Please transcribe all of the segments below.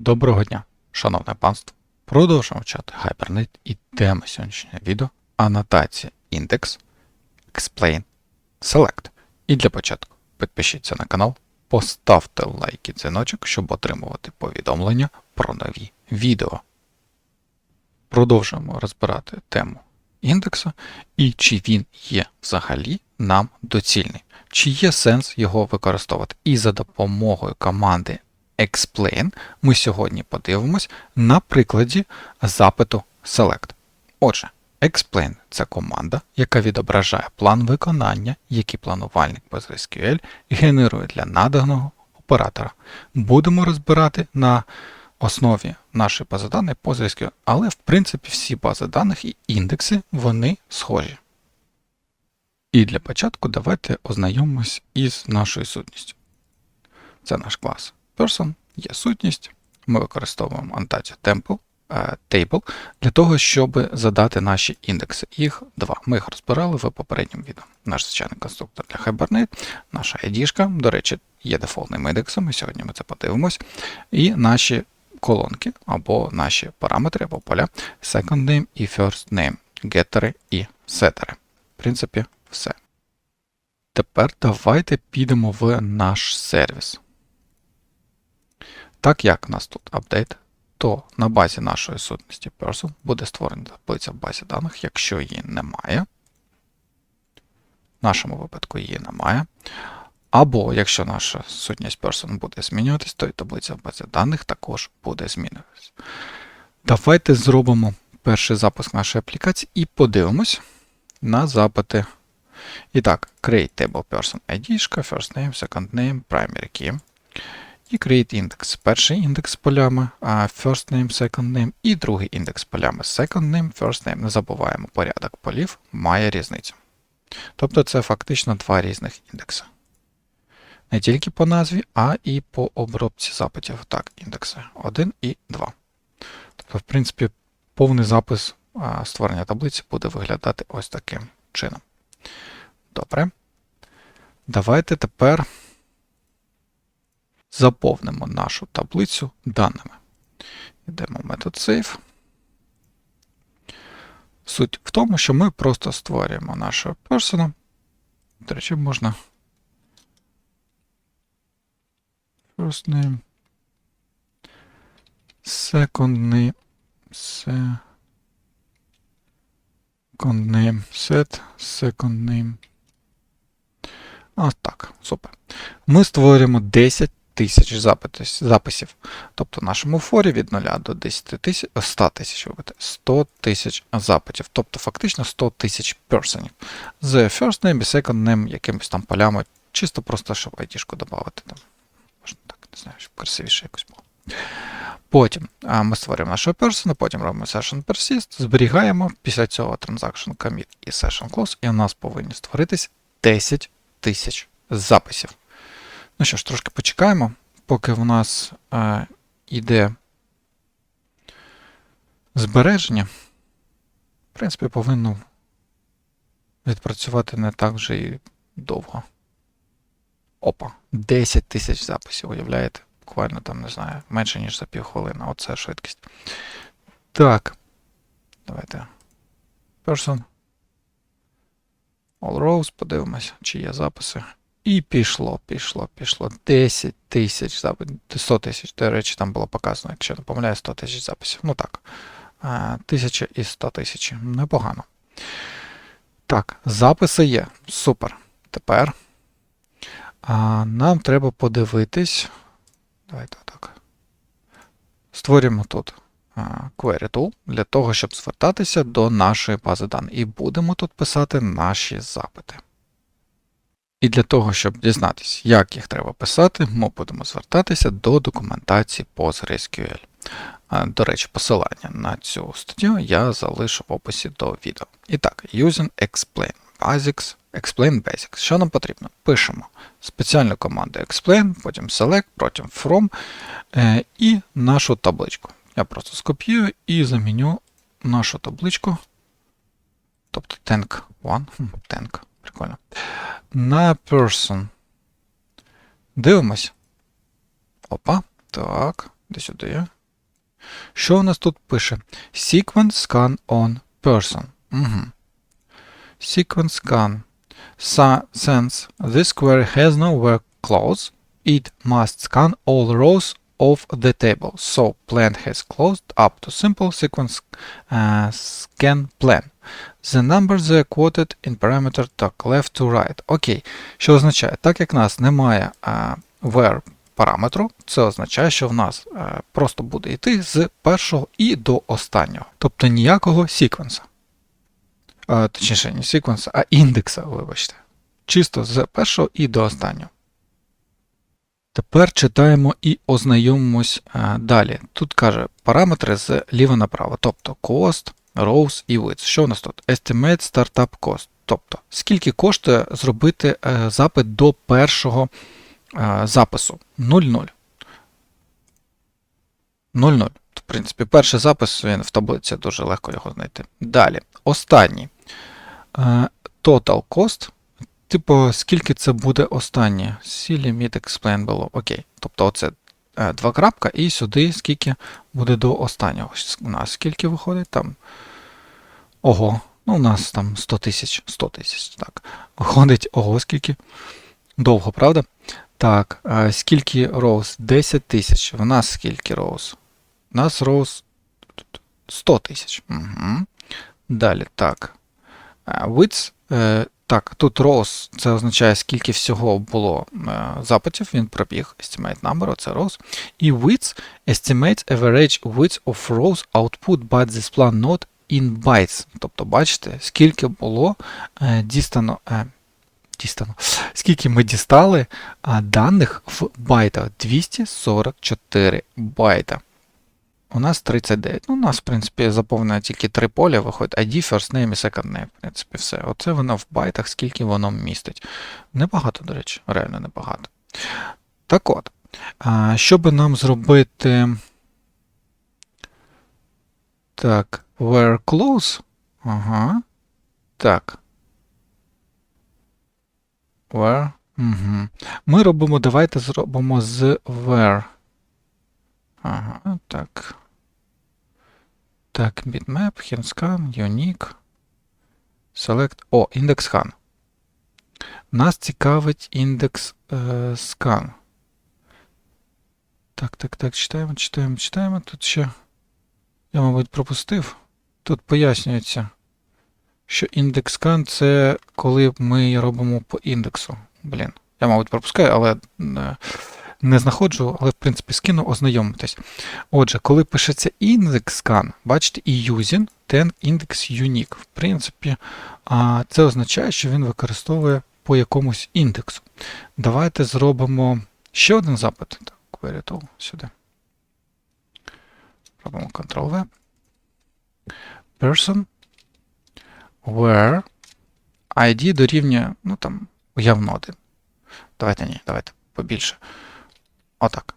Доброго дня, шановне панство. Продовжуємо вчати Hibernate і тема сьогоднішнього відео анотація індекс Explain Select. І для початку підпишіться на канал, поставте лайк і дзвіночок, щоб отримувати повідомлення про нові відео. Продовжуємо розбирати тему індексу і чи він є взагалі нам доцільний, чи є сенс його використовувати. І за допомогою команди explain ми сьогодні подивимось на прикладі запиту select. Отже, explain це команда, яка відображає план виконання, який планувальник PostgreSQL генерує для наданого оператора. Будемо розбирати на основі нашої бази даних PostgreSQL, але в принципі всі бази даних і індекси вони схожі. І для початку давайте ознайомимось із нашою сутністю. Це наш клас person, є сутність. Ми використовуємо annotation temple, е, table для того, щоб задати наші індекси. Їх два. Ми їх розбирали в попередньому відео. Наш звичайний конструктор для Hibernate, наша ID, до речі, є дефолтним індексом, і сьогодні ми це подивимось. І наші колонки або наші параметри або поля second name і first name, геттери і сетери. В принципі, все. Тепер давайте підемо в наш сервіс. Так як у нас тут апдейт, то на базі нашої сутності person буде створена таблиця в базі даних, якщо її немає. В нашому випадку її немає. Або якщо наша сутність person буде змінюватись, то і таблиця в базі даних також буде змінюватись. Давайте зробимо перший запуск нашої аплікації і подивимось на запити. І так, create table person ID, first name, second name, primary key. І create index. Перший індекс полями, first name, second name, і другий індекс полями second name, first name. Не забуваємо, порядок полів має різницю. Тобто це фактично два різних індекси. Не тільки по назві, а і по обробці запитів. Так, індекси 1 і 2. Тобто, в принципі, повний запис створення таблиці буде виглядати ось таким чином. Добре. Давайте тепер заповнимо нашу таблицю даними. Йдемо в метод save. Суть в тому, що ми просто створюємо нашого персона. До речі, можна first name, second name, second name, set, second name. А, так, супер. Ми створюємо 10 тисяч записів. Тобто в нашому форі від 0 до 10 тисяч, 100 тисяч, вибачте, 100 тисяч запитів. Тобто фактично 100 тисяч персонів. З first name і second name якимись там полями, чисто просто, щоб айтішку додати. Там. Можна так, не знаю, щоб красивіше якось було. Потім ми створюємо нашого персона, потім робимо session persist, зберігаємо, після цього transaction commit і session close, і у нас повинні створитись 10 тисяч записів. Ну що ж, трошки почекаємо, поки в нас е, йде збереження. В принципі, повинно відпрацювати не так вже і довго. Опа, 10 тисяч записів, уявляєте? Буквально там, не знаю, менше, ніж за півхвилини. Оце швидкість. Так. Давайте. Person. All rows, подивимось, чи є записи. І пішло, пішло, пішло. 10 тисяч записів. 100 тисяч. До речі, там було показано, якщо не помиляю, 100 тисяч записів. Ну так. 1000 і 100 тисяч. Непогано. Так, записи є. Супер. Тепер а, нам треба подивитись. Давайте так. Створюємо тут query tool для того, щоб звертатися до нашої бази даних. І будемо тут писати наші запити. І для того, щоб дізнатися, як їх треба писати, ми будемо звертатися до документації PostgreSQL. До речі, посилання на цю статтю я залишу в описі до відео. І так, using explain basics, explain basics. Що нам потрібно? Пишемо спеціальну команду explain, потім select, потім from е, і нашу табличку. Я просто скопіюю і заміню нашу табличку. Тобто tank 1, tank, прикольно на person. Дивимось. Опа. Так. Де сюди. Що у нас тут пише? Sequence scan on person. Угу. Sequence scan. Sa- since this query has no where clause, it must scan all rows of the table. So plan has closed up to simple sequence uh, scan plan. The numbers are quoted in parameter так left to right. Окей. Що означає? Так як в нас немає а, where параметру, це означає, що в нас е, просто буде йти з першого і до останнього. Тобто ніякого секвенса. Е, точніше, не секвенса, а індекса, вибачте. Чисто з першого і до останнього. Тепер читаємо і ознайомимось е, далі. Тут каже параметри з ліва направо, тобто cost, rows і width. Що у нас тут? Estimate startup cost. Тобто, скільки коштує зробити е, запит до першого е, запису 0,0. 0,0. В принципі, перший запис він в таблиці дуже легко його знайти. Далі. Останній. Total cost. Типу, скільки це буде останнє? See limit explain below. Окей. Тобто, оце е, два крапка, і сюди скільки буде до останнього. У нас скільки виходить там. Ого. Ну, у нас там 100 тисяч. 100 тисяч. Так. Виходить, ого, скільки. Довго, правда? Так, а скільки роуз? 10 тисяч. В нас скільки роуз? У нас роуз 100 тисяч. Угу. Далі, так. Width, е, так, тут rows, це означає, скільки всього було е, запитів, він пробіг estimate number, це rows. І width estimates average width of rows output by this plan not in bytes. Тобто, бачите, скільки було е, дістано. Е, дістано. Скільки ми дістали даних в байтах? 244 байта. У нас 39. Ну, у нас, в принципі, заповнено тільки три поля, виходить ID, first name і second name. В принципі, все. Оце воно в байтах, скільки воно містить. Небагато, до речі, реально небагато. Так от, щоб нам зробити. Так, where close. Ага. Так. Where. Угу. Ми робимо, давайте зробимо з where. Ага, так. Так, bitmap, handscan, unique. Select. О, індекс scan. Нас цікавить індекс е, scan. Так, так, так, читаємо, читаємо, читаємо. Тут ще. Я, мабуть, пропустив. Тут пояснюється що індекс scan це коли ми робимо по індексу. Блін, я, мабуть, пропускаю, але не, знаходжу, але в принципі скину ознайомитись. Отже, коли пишеться індекс scan, бачите, і using, then index unique. В принципі, це означає, що він використовує по якомусь індексу. Давайте зробимо ще один запит. Так, query сюди. Робимо Ctrl-V. Person where ID дорівнює, ну там, уявно один. Давайте ні, давайте побільше. Отак.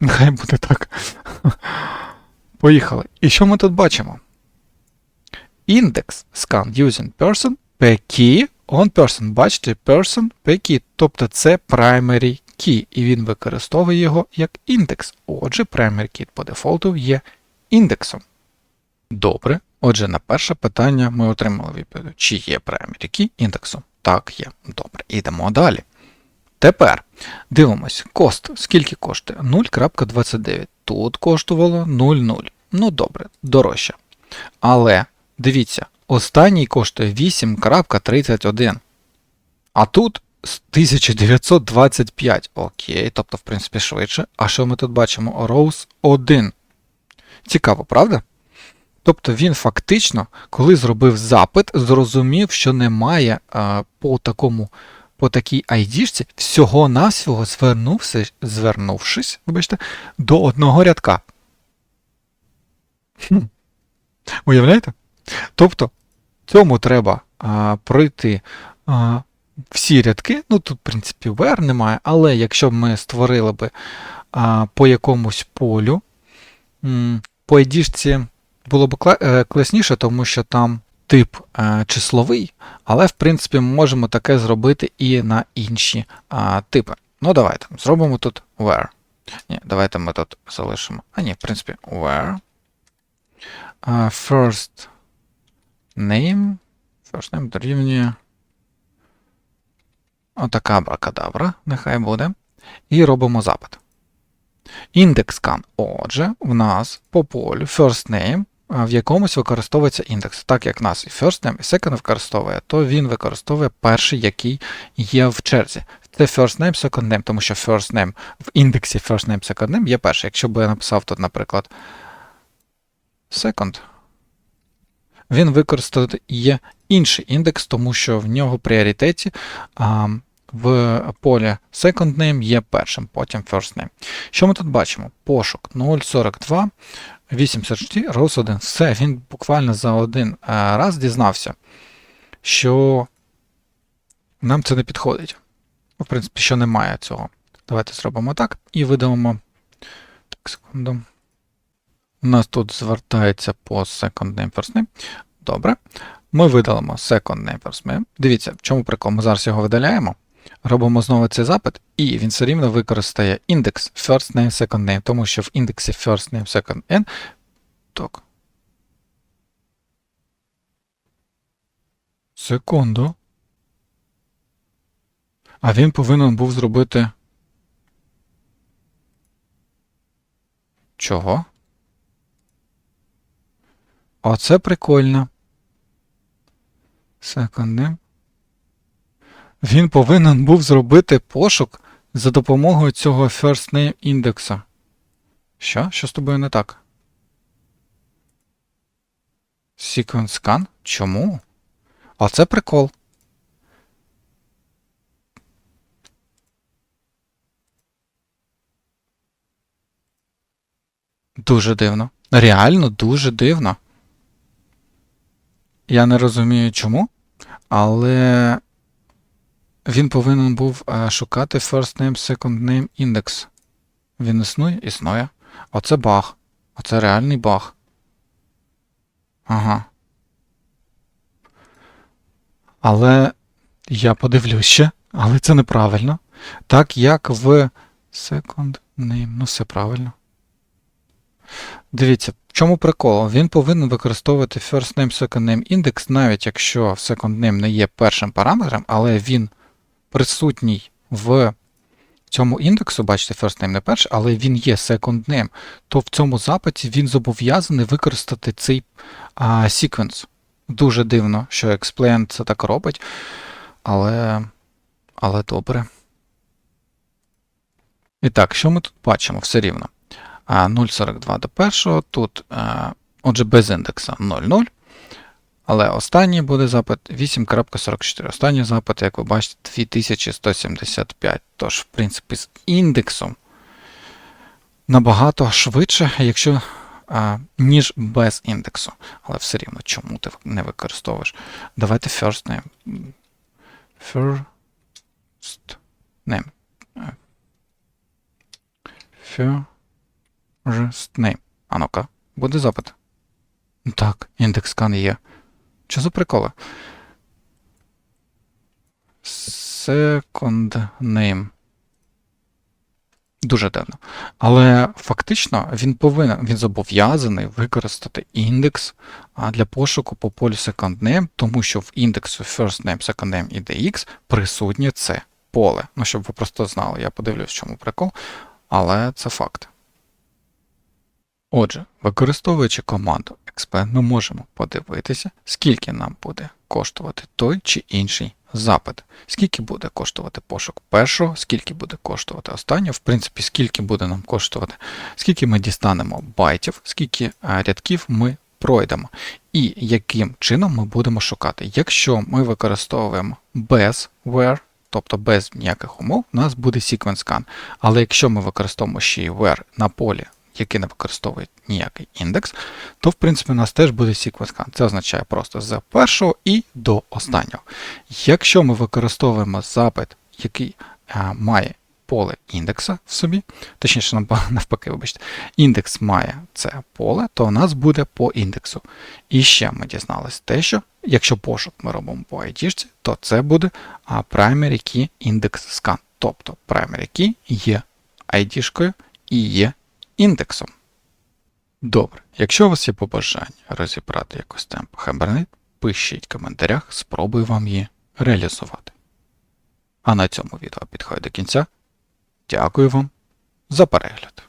Нехай буде так. Поїхали. І що ми тут бачимо? Індекс scan using person p key on person. Бачите, person p key. Тобто це primary key, і він використовує його як індекс. Отже, primary key по дефолту є індексом. Добре. Отже, на перше питання ми отримали відповідь, чи є primary key індексом. Так, є. Добре, йдемо далі. Тепер дивимось, кост. Скільки коштує? 0.29. Тут коштувало 0,0. Ну добре, дорожче. Але дивіться, останній коштує 8.31. А тут 1925. Окей, тобто, в принципі, швидше. А що ми тут бачимо? Rose 1. Цікаво, правда? Тобто він фактично, коли зробив запит, зрозумів, що немає а, по такому, по такій айдішці всього-навсього звернувся, звернувшись вибачте, до одного рядка. Хм. Уявляєте? Тобто цьому треба а, пройти а, всі рядки. Ну тут, в принципі, where немає, але якщо б ми створили би а, по якомусь полю, м, по айдішці було б е, класніше, тому що там тип е, числовий, але в принципі ми можемо таке зробити і на інші типи. Ну, давайте зробимо тут where. Ні, давайте ми тут залишимо. А ні, в принципі, where. First name. First name дорівнює. Отака бракадабра, нехай буде. І робимо запит. Індекс scan. Отже, в нас по полю first name в якомусь використовується індекс. Так як нас і first name, і second використовує, то він використовує перший, який є в черзі. Це first name, second name, тому що first name в індексі first name, second name є перший. Якщо б я написав тут, наприклад, second, він використає інший індекс, тому що в нього пріоритеті а, в полі second name є першим, потім first name. Що ми тут бачимо? Пошук 042, 84, rows 1. Все, він буквально за один раз дізнався, що нам це не підходить. В принципі, що немає цього. Давайте зробимо так і видалимо. Так, секунду. У нас тут звертається по second name, first name. Добре. Ми видалимо second name, first name. Дивіться, в чому прикол? Ми зараз його видаляємо. Робимо знову цей запит, і він все рівно використає індекс first name, second name, тому що в індексі first name, second name. Так. Секунду. А він повинен був зробити. Чого? Оце прикольно. Секунди. Він повинен був зробити пошук за допомогою цього first name індекса. Що? Що з тобою не так? Sequence scan? Чому? Оце прикол. Дуже дивно. Реально дуже дивно. Я не розумію чому, але він повинен був е, шукати first name, second name індекс. Він існує? Існує. Оце баг. Оце реальний баг. Ага. Але я подивлюсь ще, але це неправильно. Так як в second name. Ну, все правильно. Дивіться, в чому прикол? Він повинен використовувати first name, second name індекс, навіть якщо second name не є першим параметром, але він присутній в цьому індексу, бачите, first name не перший, але він є second name, то в цьому запиті він зобов'язаний використати цей а, sequence. Дуже дивно, що explain це так робить, але, але добре. І так, що ми тут бачимо все рівно? 0,42 до першого, тут, отже, без індекса 0,0. Але останній буде запит 8.44. Останній запит, як ви бачите, 2175. Тож, в принципі, з індексом набагато швидше, якщо, а, ніж без індексу. Але все рівно, чому ти не використовуєш? Давайте first name. First name. First name. А ну-ка, буде запит. Так, індекс скан є. Що за приколи? Second name. Дуже дивно. Але фактично він повинен, він зобов'язаний використати індекс для пошуку по полю second name, тому що в індексу first name, second name і DX присутнє це поле. Ну, щоб ви просто знали, я подивлюсь, в чому прикол, але це факт. Отже, використовуючи команду expand, ми можемо подивитися, скільки нам буде коштувати той чи інший запит. Скільки буде коштувати пошук першого, скільки буде коштувати останнього, в принципі, скільки буде нам коштувати, скільки ми дістанемо байтів, скільки рядків ми пройдемо, і яким чином ми будемо шукати. Якщо ми використовуємо без where, тобто без ніяких умов, у нас буде sequence scan. Але якщо ми використовуємо ще й where на полі які не використовують ніякий індекс, то в принципі у нас теж буде sequence scan. Це означає просто з першого і до останнього. Якщо ми використовуємо запит, який а, має поле індекса в собі, точніше, навпаки, вибачте, індекс має це поле, то у нас буде по індексу. І ще ми дізналися те, що якщо пошук ми робимо по ID, то це буде Primary Key Index Scan. Тобто Primary Key є ID-шкою і є індексом. Добре, якщо у вас є побажання розібрати якось темп Хабернет, пишіть в коментарях, спробую вам її реалізувати. А на цьому відео підходить до кінця. Дякую вам за перегляд.